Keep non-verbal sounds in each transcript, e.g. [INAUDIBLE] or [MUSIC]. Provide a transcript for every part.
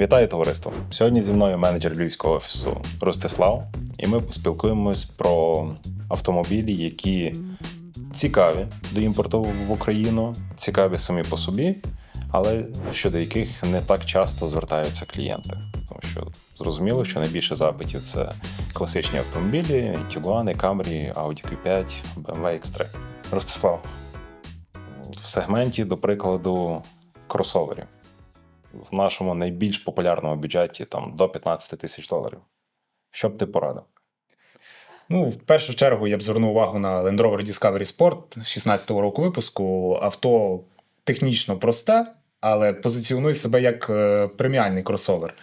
Вітаю товариство! Сьогодні зі мною менеджер львівського офісу Ростислав, і ми поспілкуємось про автомобілі, які цікаві до імпорту в Україну, цікаві самі по собі, але щодо яких не так часто звертаються клієнти. Тому що зрозуміло, що найбільше запитів це класичні автомобілі: Tiguan, Camry, Audi Q5, BMW X3. Ростислав, в сегменті, до прикладу, кросоверів в нашому найбільш популярному бюджеті там до 15 тисяч доларів. Що б ти порадив? Ну, в першу чергу я б звернув увагу на Land Rover Discovery Sport 16-го року випуску. Авто технічно просте, але позиціонує себе як е, преміальний кросовер.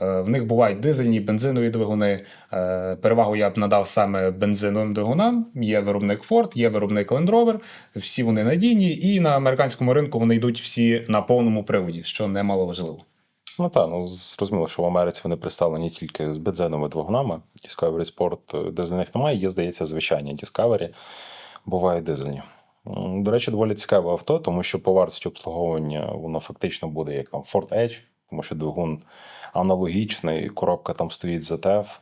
Е, В них бувають дизельні, бензинові двигуни. Е, Перевагу я б надав саме бензиновим двигунам. Є виробник Ford, є виробник Land Rover. Всі вони надійні, і на американському ринку вони йдуть всі на повному приводі, що немало важливо. Ну так, ну зрозуміло, що в Америці вони представлені тільки з бензиновими двигунами. Discovery Sport дизельних немає, є, здається, звичайні Discovery, бувають дизельні. До речі, доволі цікаве авто, тому що по вартості обслуговування воно фактично буде як там Ford Edge, тому що двигун аналогічний, коробка там стоїть ZF.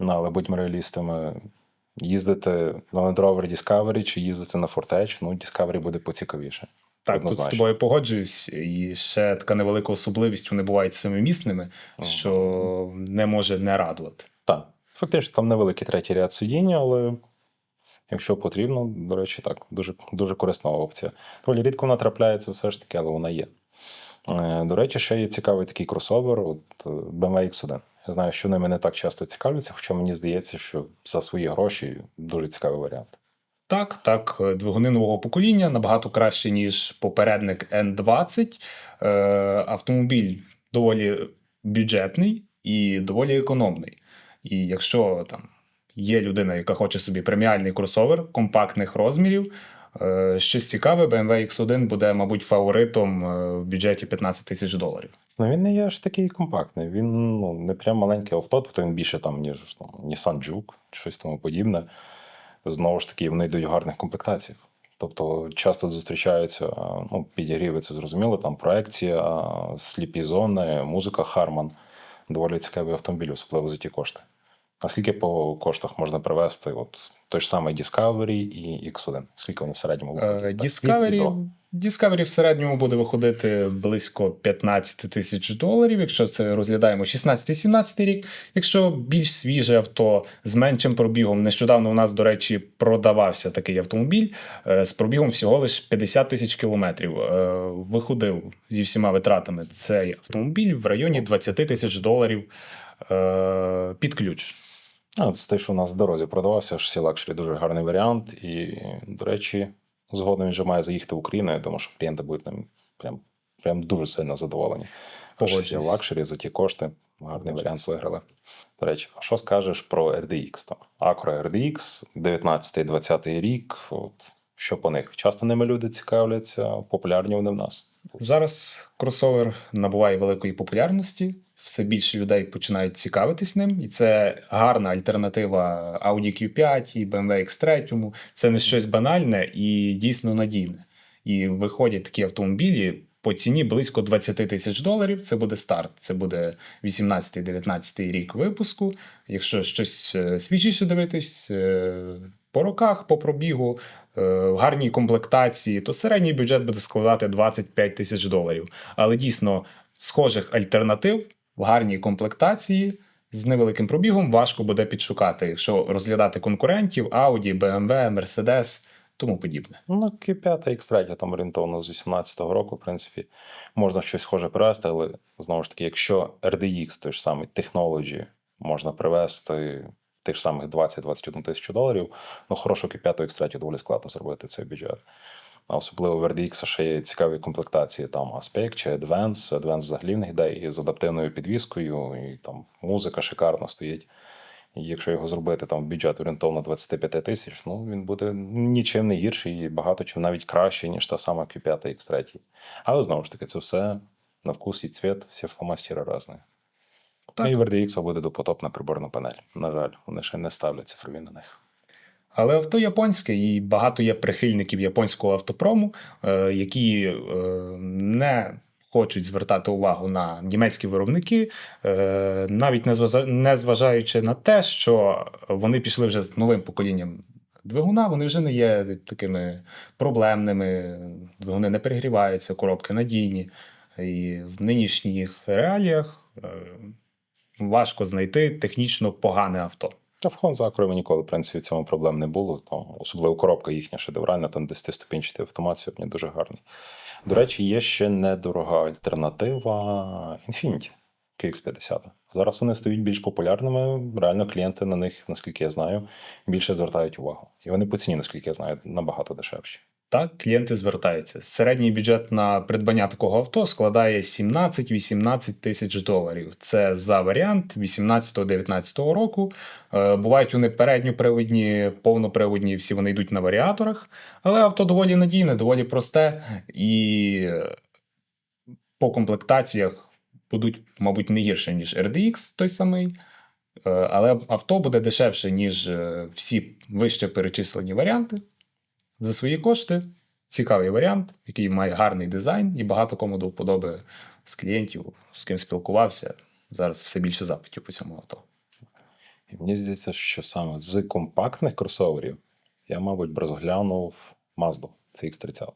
Ну, але будьмо реалістами, їздити на Land Rover Discovery чи їздити на Ford Edge, ну, Discovery буде поцікавіше. Так, тут з тобою погоджуюсь. І ще така невелика особливість, вони бувають семимісними, що не може не радувати. Так, фактично там невеликий третій ряд сидіння, але якщо потрібно, до речі, так, дуже, дуже корисна опція. Доволі рідко вона трапляється все ж таки, але вона є. Е, До речі, ще є цікавий такий кросовер от е, BMW X1. Я знаю, що ними не так часто цікавляться, хоча мені здається, що за свої гроші дуже цікавий варіант. Так, так, е, двигуни нового покоління набагато краще, ніж попередник N20. Е, автомобіль доволі бюджетний і доволі економний. І якщо там є людина, яка хоче собі преміальний кросовер компактних розмірів, е, щось цікаве, BMW X1 буде, мабуть, фаворитом е, в бюджеті 15 тисяч доларів. Ну він не є аж такий компактний. Він ну, не прям маленьке авто, тобто він більше там, ніж там, Nissan Juke, щось тому подібне. Знову ж таки, вони йдуть гарних комплектаціях. Тобто часто зустрічаються а, ну, підігріви, це зрозуміло, там проекція, сліпі зони, музика Harman. Доволі цікавий автомобіль, особливо за ті кошти. А скільки по коштах можна привезти от той ж самий Discovery і X1? Скільки вони в середньому Е, виходять? Discovery, Discovery в середньому буде виходити близько 15 тисяч доларів, якщо це розглядаємо 16-17 рік. Якщо більш свіже авто з меншим пробігом, нещодавно у нас, до речі, продавався такий автомобіль е, з пробігом всього лише 50 тисяч кілометрів. Е, Виходив зі всіма витратами цей автомобіль в районі 20 тисяч доларів під ключ. А, це те, що у нас в дорозі продавався, всі лакшері дуже гарний варіант. І, до речі, згодом він вже має заїхати в Україну. Я думаю, що клієнти будуть ним прям, прям дуже сильно задоволені. Погоджуюсь. лакшері за ті кошти. Гарний варіант виграли. До речі, а що скажеш про RDX? Там? Acura RDX, 19-20 рік. От, що по них? Часто ними люди цікавляться, популярні вони в нас. Зараз кросовер набуває великої популярності. Все більше людей починають цікавитись ним, і це гарна альтернатива Audi Q5 і BMW X3. Це не щось банальне і дійсно надійне. І виходять такі автомобілі по ціні близько 20 тисяч доларів. Це буде старт. Це буде 18-19 рік випуску. Якщо щось е, свіжіше дивитись е, по роках, по пробігу, е, в гарній комплектації, то середній бюджет буде складати 25 тисяч доларів. Але дійсно схожих альтернатив в гарній комплектації з невеликим пробігом важко буде підшукати, якщо розглядати конкурентів Audi, BMW, Mercedes, тому подібне. Ну, Q5 X3 там орієнтовно з 18-го року, в принципі, можна щось схоже привезти, але знову ж таки, якщо RDX, той ж самий Technology, можна привезти тих ж самих 20-21 тисячу доларів, ну хорошу Q5 X3 доволі складно зробити цей бюджет. А особливо в RDX ще є цікаві комплектації, там Aspect чи Advance. Advance взагалі в них йде і з адаптивною підвіскою, і там музика шикарно стоїть. І якщо його зробити там бюджет орієнтовно 25 тисяч, ну він буде нічим не гірший і багато чим навіть краще, ніж та сама Q5 X3. Але знову ж таки, це все на вкус і цвіт, всі фломастери різні. Так. Ну і в RDX буде допотопна приборна панель. На жаль, вони ще не ставлять цифрові на них. Але авто японське, і багато є прихильників японського автопрому, е, які е, не хочуть звертати увагу на німецькі виробники, е, навіть не зважа- не зважаючи на те, що вони пішли вже з новим поколінням двигуна, вони вже не є такими проблемними, двигуни не перегріваються, коробки надійні. І в нинішніх реаліях важко знайти технічно погане авто. Та в Honda Acura ніколи, в принципі, в цьому проблем не було. Там, особливо коробка їхня шедевральна, там 10-ступінчатий автомат сьогодні дуже гарний. До речі, є ще недорога альтернатива Infiniti QX50. Зараз вони стають більш популярними. Реально клієнти на них, наскільки я знаю, більше звертають увагу. І вони по ціні, наскільки я знаю, набагато дешевші. Так, клієнти звертаються. Середній бюджет на придбання такого авто складає 17-18 тисяч доларів. Це за варіант 18-19 року. Е, Бувають вони передньоприводні, повноприводні, всі вони йдуть на варіаторах, але авто доволі надійне, доволі просте і е, по комплектаціях будуть, мабуть, не гірше, ніж RDX той самий. Е, Але авто буде дешевше, ніж всі вище перечислені варіанти. За свої кошти цікавий варіант, який має гарний дизайн, і багато кому до вподоби з клієнтів, з ким спілкувався. Зараз все більше запитів по цьому авто. І мені здається, що саме з компактних кросоверів я, мабуть, б розглянув Mazda CX-30.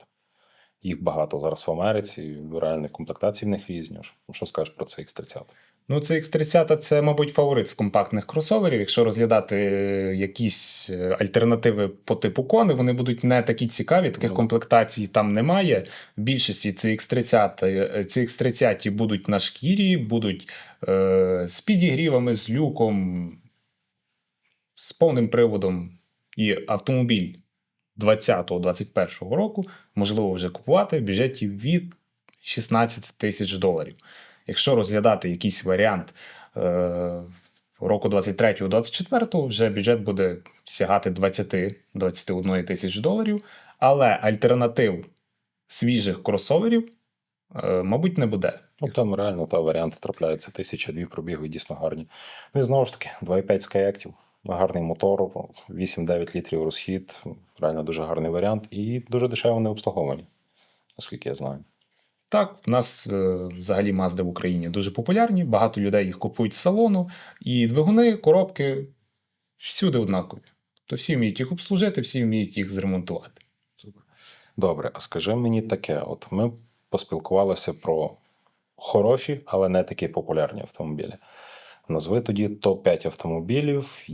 Їх багато зараз в Америці, реальні комплектації в них різні. Що скажеш про CX-30? Ну, це X30 це, мабуть, фаворит з компактних кросоверів. Якщо розглядати е, якісь е, альтернативи по типу кони, вони будуть не такі цікаві, таких Ну. комплектацій там немає. В більшості CX30, е, CX30 будуть на шкірі, будуть е, з підігрівами, з люком, з повним приводом. І автомобіль 20-21 року можливо вже купувати в бюджеті від 16 тисяч доларів. Якщо розглядати якийсь варіант е, року 23-24, вже бюджет буде сягати 20-21 тисяч доларів, але альтернатив свіжих кросоверів, е, мабуть, не буде. Ну, там реально та варіанти трапляються тисяча дві пробігу і дійсно гарні. Ну і знову ж таки, 2,5 Skyactiv, гарний мотор, 8-9 літрів розхід, реально дуже гарний варіант і дуже дешево не обслуговані, наскільки я знаю. Так, в нас е, взагалі Mazda в Україні дуже популярні, багато людей їх купують з салону, і двигуни, коробки всюди однакові. То всі вміють їх обслужити, всі вміють їх зремонтувати. Добре, а скажи мені таке: от ми поспілкувалися про хороші, але не такі популярні автомобілі. Назви тоді топ-5 автомобілів,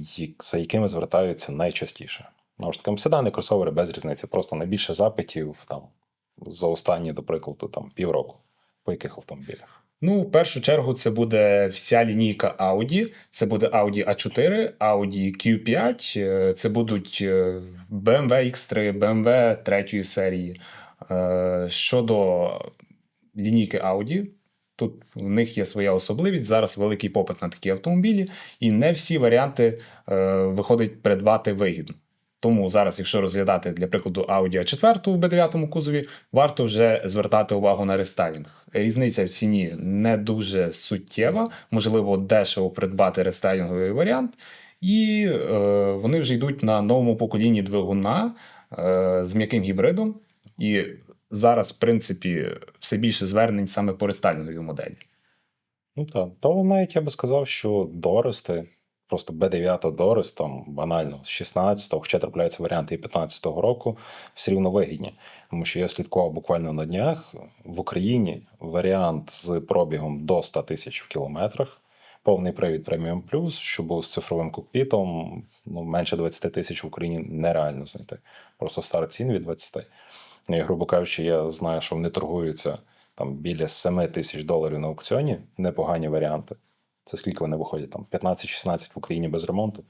за якими звертаються найчастіше. Ну, ж таки, седани, кросовери без різниці, просто найбільше запитів там за останні, до прикладу, там півроку. По яких автомобілях? Ну, в першу чергу, це буде вся лінійка Audi. Це буде Audi A4, Audi Q5, е, це будуть BMW X3, BMW третьої серії. Е, Щодо лінійки Audi, тут в них є своя особливість. Зараз великий попит на такі автомобілі, і не всі варіанти е, виходить придбати вигідно. Тому зараз, якщо розглядати для прикладу Audi A4 в B9 кузові, варто вже звертати увагу на рестайлінг. Різниця в ціні не дуже суттєва, можливо, дешево придбати рестайлінговий варіант, і е, вони вже йдуть на новому поколінні двигуна е, з м'яким гібридом. І зараз, в принципі, все більше звернень саме по рестайлінговій моделі. Ну так. Та але навіть я би сказав, що Дорести, просто B9 Дорес, там банально з 16-го, хоча трапляються варіанти і 15-го року, все рівно вигідні. Тому що я слідкував буквально на днях в Україні варіант з пробігом до 100 тисяч в кілометрах. Повний привід преміум плюс, що був з цифровим кокпітом, ну, менше 20 тисяч в Україні нереально знайти. Просто старт цін від 20. І, грубо кажучи, я знаю, що вони торгуються там біля 7 тисяч доларів на аукціоні. Непогані варіанти. Це скільки вони виходять? Там 15-16 в Україні без ремонту.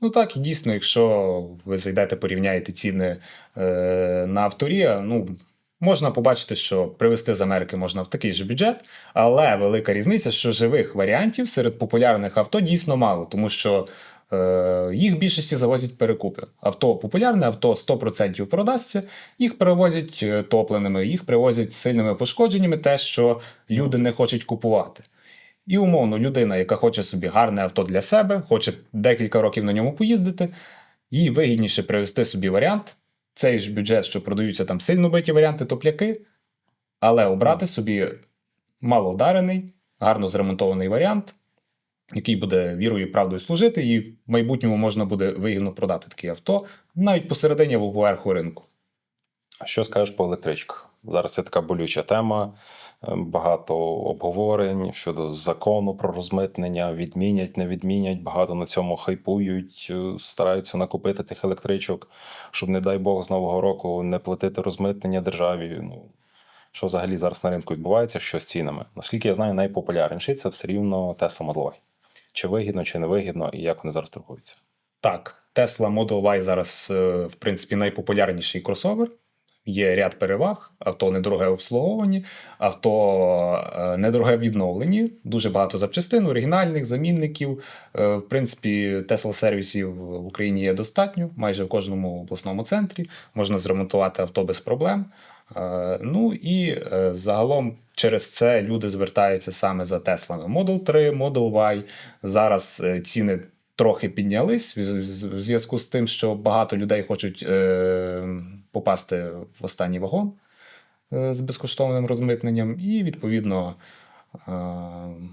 Ну так, і дійсно, якщо ви зайдете, порівняєте ціни е, на авторія, ну. Можна побачити, що привезти з Америки можна в такий же бюджет, але велика різниця, що живих варіантів серед популярних авто дійсно мало, тому що їх в більшості завозять перекупи. Авто популярне, авто 100% продасться, їх перевозять е, топленими, їх привозять з сильними пошкодженнями, те, що люди не хочуть купувати. І умовно, людина, яка хоче собі гарне авто для себе, хоче декілька років на ньому поїздити, їй вигідніше привезти собі варіант. Цей ж бюджет, що продаються там сильно биті варіанти топляки, але обрати собі маловдарений, гарно зремонтований варіант, який буде вірою і правдою служити, і в майбутньому можна буде вигідно продати таке авто навіть посередині або поверху ринку. А що скажеш по електричках? Зараз це така болюча тема. е, Багато обговорень щодо закону про розмитнення, відмінять, не відмінять. Багато на цьому хайпують, е, стараються накупити тих електричок, щоб, не дай Бог, з нового року не платити розмитнення державі. Ну що взагалі зараз на ринку відбувається, що з цінами? Наскільки я знаю, найпопулярніший це все рівно Tesla Model Y. Чи вигідно, чи не вигідно, і як вони зараз торгуються? Так, Tesla Model Y зараз, е, в принципі, найпопулярніший кросовер. Є ряд переваг: авто недороге обслуговувані, авто е, недороге відновлені, дуже багато запчастин, оригінальних, замінників. Е, В принципі, Tesla сервісів в Україні є достатньо, майже в кожному обласному центрі. Можна зремонтувати авто без проблем. Е, Ну і е, загалом через це люди звертаються саме за Теслами. Model 3, Model Y. Зараз е, ціни трохи піднялись в зв'язку з тим, що багато людей хочуть попасти в останній вагон з безкоштовним розмитненням, і відповідно.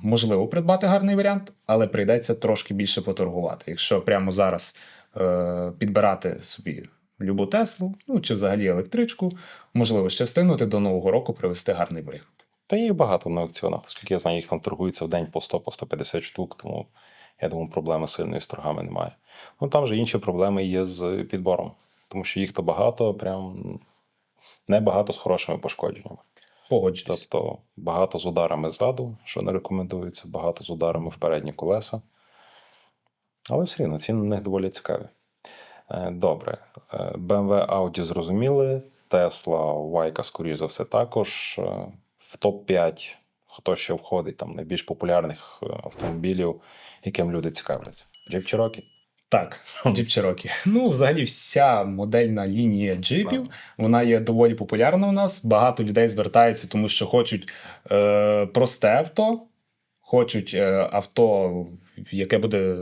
Можливо придбати гарний варіант, але прийдеться трошки більше поторгувати. Якщо прямо зараз підбирати собі любу Теслу, ну чи взагалі електричку, можливо ще встигнути до нового року привезти гарний варіант. Та їх багато на аукціонах. Оскільки я знаю, їх там торгується в день по 100 по 150 штук, тому я думаю, проблеми сильної з торгами немає. Ну там же інші проблеми є з підбором, тому що їх то багато, прям не багато з хорошими пошкодженнями. Погоджуюсь. Тобто багато з ударами ззаду, що не рекомендується, багато з ударами в передні колеса. Але все рівно ціни на них доволі цікаві. Е, Добре. Е, BMW Audi зрозуміли. Tesla, Вайка, скоріш за все, також. Е, В топ-5, хто ще входить, там найбільш популярних автомобілів, яким люди цікавляться. Jeep Cherokee. Так, Jeep Cherokee. Ну, взагалі, вся модельна лінія джипів, вона є доволі популярна у нас. Багато людей звертаються, тому що хочуть е, просте авто, хочуть е, авто, яке буде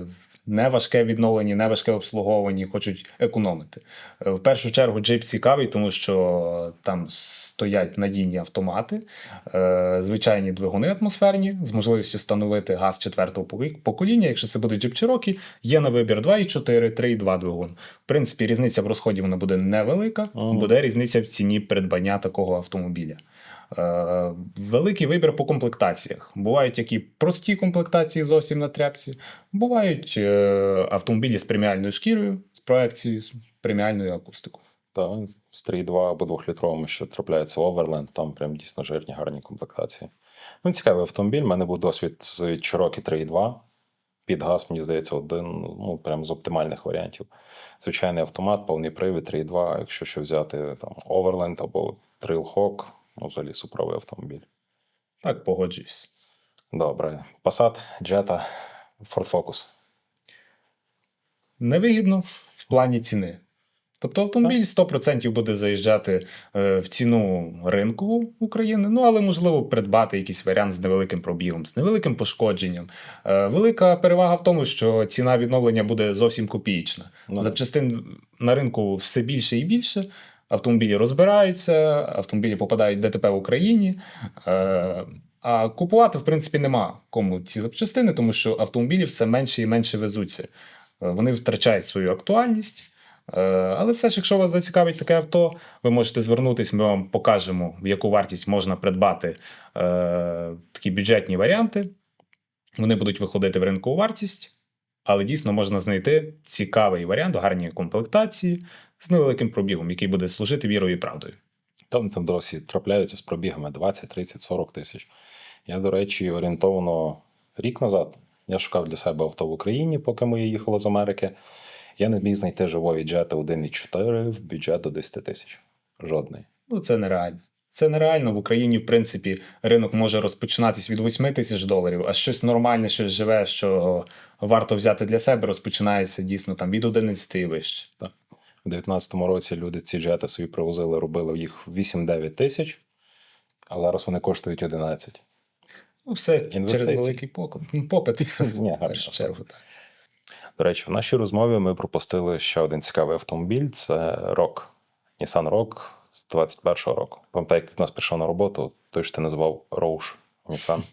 не важке відновлення, не важке обслуговування, хочуть економити. Е, в першу чергу джип цікавий, тому що там стоять надійні автомати, е, звичайні двигуни атмосферні з можливістю встановити газ четвертого покоління. Якщо це буде Jeep Cherokee, є на вибір 2,4, 3,2 двигун. В принципі, різниця в розході вона буде невелика, буде різниця в ціні придбання такого автомобіля. Е, великий вибір по комплектаціях. Бувають які прості комплектації зовсім на тряпці, бувають е, автомобілі з преміальною шкірою, з проекцією, з преміальною акустикою. Та, з 3,2 або 2-літровими, що трапляється Overland, там прям дійсно жирні, гарні комплектації. Ну, цікавий автомобіль. У мене був досвід з Cherokee 3,2. Під газ, мені здається, один ну, прям з оптимальних варіантів. Звичайний автомат, повний привід 3,2. Якщо ще взяти там Overland або Trailhawk, ну, взагалі суперовий автомобіль. Так, погоджуюсь. Добре. Passat, Jetta, Ford Focus. Невигідно в плані ціни. Тобто автомобіль 100% буде заїжджати е, в ціну ринку України, ну але можливо придбати якийсь варіант з невеликим пробігом, з невеликим пошкодженням. Е, Велика перевага в тому, що ціна відновлення буде зовсім копієчна. Ну, Запчастин на ринку все більше і більше. Автомобілі розбираються, автомобілі попадають в ДТП в Україні. Е, А купувати, в принципі, нема кому ці запчастини, тому що автомобілі все менше і менше везуться. Е, Вони втрачають свою актуальність. Е, Але все ж, якщо вас зацікавить таке авто, ви можете звернутися, ми вам покажемо, в яку вартість можна придбати е, такі бюджетні варіанти. Вони будуть виходити в ринкову вартість, але дійсно можна знайти цікавий варіант, гарні комплектації з невеликим пробігом, який буде служити вірою і правдою. Там там досі трапляються з пробігами 20, 30, 40 тисяч. Я, до речі, орієнтовно рік назад я шукав для себе авто в Україні, поки ми їхали з Америки. Я не зміг знайти живої джети 1,4 в бюджет до 10 тисяч. Жодний. Ну, це нереально. Це нереально. В Україні, в принципі, ринок може розпочинатись від 8 тисяч доларів, а щось нормальне, щось живе, що варто взяти для себе, розпочинається дійсно там від 11 і вище. У 2019 році люди ці джети собі привозили, робили їх 8-9 тисяч, а зараз вони коштують 11. Ну, все через великий поклад. Ну, попит. Ні, першу чергу. Так. До речі, в нашій розмові ми пропустили ще один цікавий автомобіль це ROG. Nissan ROG з 21-го року. Пам'ятаю, як ти до нас прийшов на роботу, той що ти називав Роуш Nissan.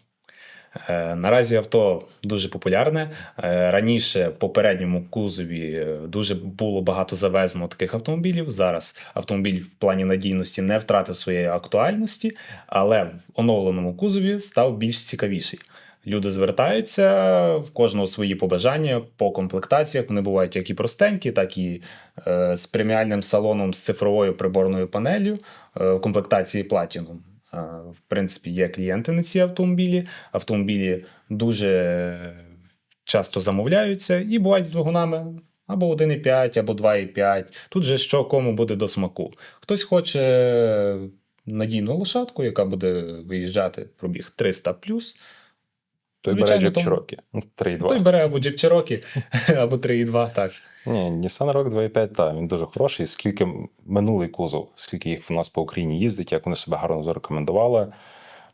Е, Наразі авто дуже популярне. Е, Раніше в попередньому кузові е, дуже було багато завезено таких автомобілів. Зараз автомобіль в плані надійності не втратив своєї актуальності, але в оновленому кузові став більш цікавіший. Люди звертаються в кожного свої побажання по комплектаціях. Вони бувають як і простенькі, так і з преміальним салоном з цифровою приборною панелью в комплектації Platinum. В принципі, є клієнти на ці автомобілі. Автомобілі дуже часто замовляються і бувають з двигунами або 1,5, або 2,5. Тут же що кому буде до смаку. Хтось хоче надійну лошадку, яка буде виїжджати пробіг 300 Той Звичайно, бере Jeep тому- Cherokee. Ну, 3,2. Той бере або Jeep Cherokee, [LAUGHS] або 3,2, так. Ні, Nissan Rogue 2.5, так, він дуже хороший. Скільки минулий кузов, скільки їх в нас по Україні їздить, як вони себе гарно зарекомендували.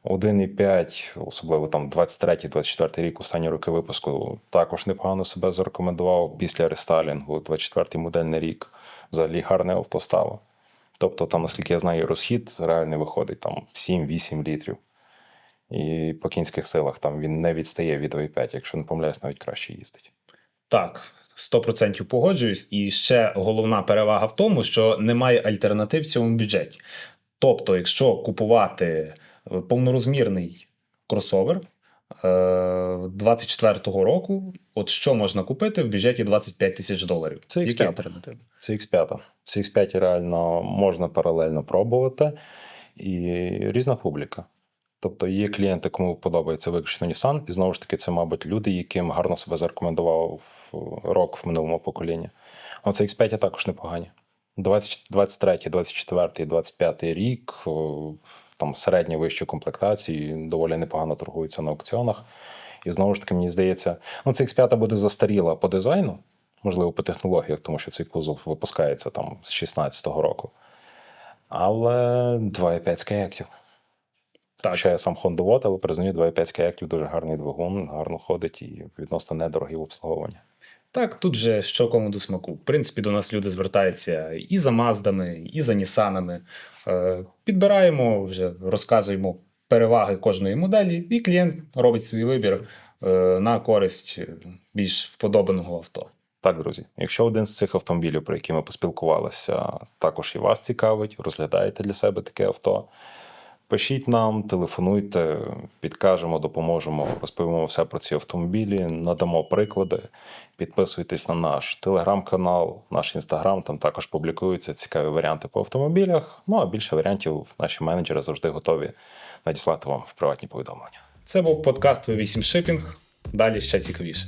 1.5, особливо там 23-24 рік, останні роки випуску, також непогано себе зарекомендував після рестайлінгу, 24-й модельний рік. Взагалі гарне авто стало. Тобто, там, наскільки я знаю, розхід реальний виходить там 7-8 літрів. І по кінських силах там він не відстає від 2.5, якщо не помиляюсь, навіть краще їздить. Так, 100% погоджуюсь. І ще головна перевага в тому, що немає альтернатив в цьому бюджеті. Тобто, якщо купувати е, повнорозмірний кросовер е, 24-го року, от що можна купити в бюджеті 25 тисяч доларів? Це Які X5. альтернативи? CX5. CX5 реально можна паралельно пробувати, і різна публіка. Тобто є клієнти, кому подобається виключно Nissan, і знову ж таки, це, мабуть, люди, яким гарно себе зарекомендував рок в минулому поколінні. А CX5 також непогані. 20, 23, 24, 25 рік, там середні вищі комплектації, доволі непогано торгуються на аукціонах. І знову ж таки, мені здається, ну, CX5 буде застаріла по дизайну, можливо, по технологіях, тому що цей кузов випускається там з 16-го року. Але 2,5 з каєктів. Так. Хоча я сам Хондовод, але признаю, 2,5 з каєктів дуже гарний двигун, гарно ходить і відносно недорогий в обслуговуванні. Так, тут же що кому до смаку. В принципі, до нас люди звертаються і за Маздами, і за Нісанами. Е, Підбираємо, вже розказуємо переваги кожної моделі, і клієнт робить свій вибір е, на користь більш вподобаного авто. Так, друзі, якщо один з цих автомобілів, про які ми поспілкувалися, також і вас цікавить, розглядаєте для себе таке авто, пишіть нам, телефонуйте, підкажемо, допоможемо, розповімо все про ці автомобілі, надамо приклади. Підписуйтесь на наш телеграм-канал, наш інстаграм, там також публікуються цікаві варіанти по автомобілях. Ну а більше варіантів наші менеджери завжди готові надіслати вам в приватні повідомлення. Це був подкаст V8 Shipping. Далі ще цікавіше.